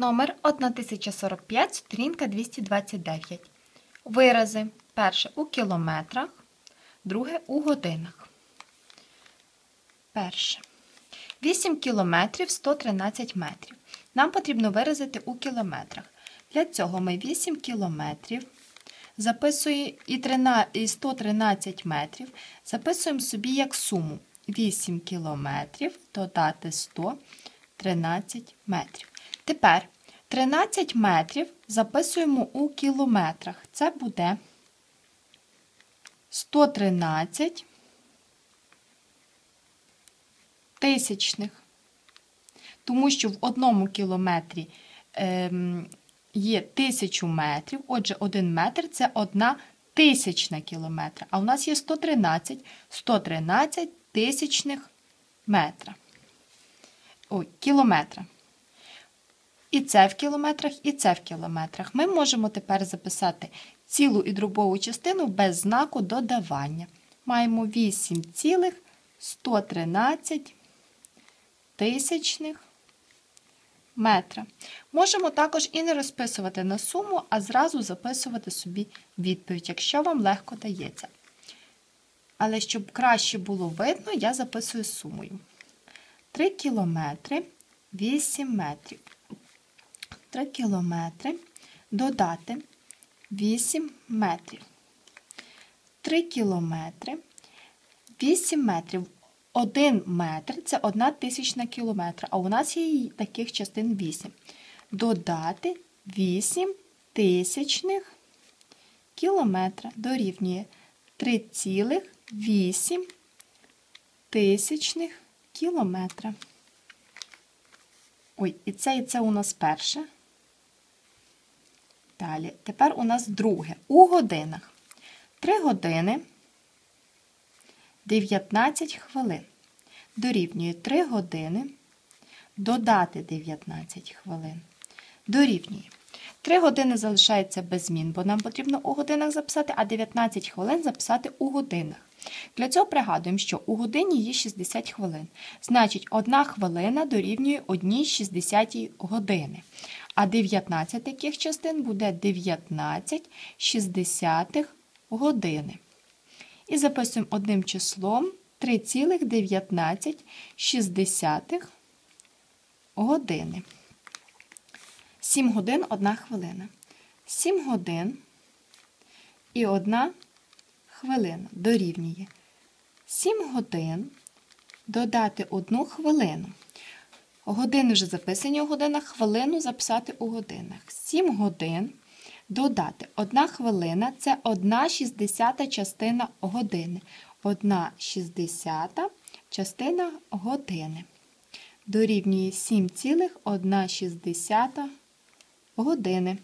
Номер 1045, сторінка 229. Вирази. Перше у кілометрах, друге у годинах. Перше. 8 кілометрів 113 метрів. Нам потрібно виразити у кілометрах. Для цього ми 8 кілометрів записуємо і 113 метрів записуємо собі як суму. 8 кілометрів додати 113 метрів. Тепер 13 метрів записуємо у кілометрах. Це буде 113 тисячних. Тому що в одному кілометрі ем, є тисячу метрів, отже, один метр це одна тисячна кілометра. А у нас є 113, 113 тисячних метра. Ой, кілометра. І це в кілометрах, і це в кілометрах. Ми можемо тепер записати цілу і дробову частину без знаку додавання. Маємо 8,113 тисячних метра. Можемо також і не розписувати на суму, а зразу записувати собі відповідь, якщо вам легко дається. Але щоб краще було видно, я записую сумою. 3 кілометри 8 метрів. 3 кілометри додати 8 метрів. 3 кілометри 8 метрів. 1 метр це 1 тисячна кілометра, а у нас є таких частин 8. Додати 8 тисячних кілометра дорівнює 3,8 тисячних кілометра. Ой, і це і це у нас перше. Далі. Тепер у нас друге. У годинах. 3 години 19 хвилин. Дорівнює 3 години. Додати 19 хвилин. Дорівнює. 3 години залишається без змін, бо нам потрібно у годинах записати, а 19 хвилин записати у годинах. Для цього пригадуємо, що у годині є 60 хвилин. Значить, 1 хвилина дорівнює 1 60 години. А 19 таких частин буде 19 60 години. І записуємо одним числом 3,19 години. 7 годин 1 хвилина. 7 годин і 1 хвилина дорівнює 7 годин додати 1 хвилину. Години вже записані у годинах, хвилину записати у годинах. 7 годин додати 1 хвилина це 1 60 частина години. 1 60 частина години. Дорівнює 7,1 години.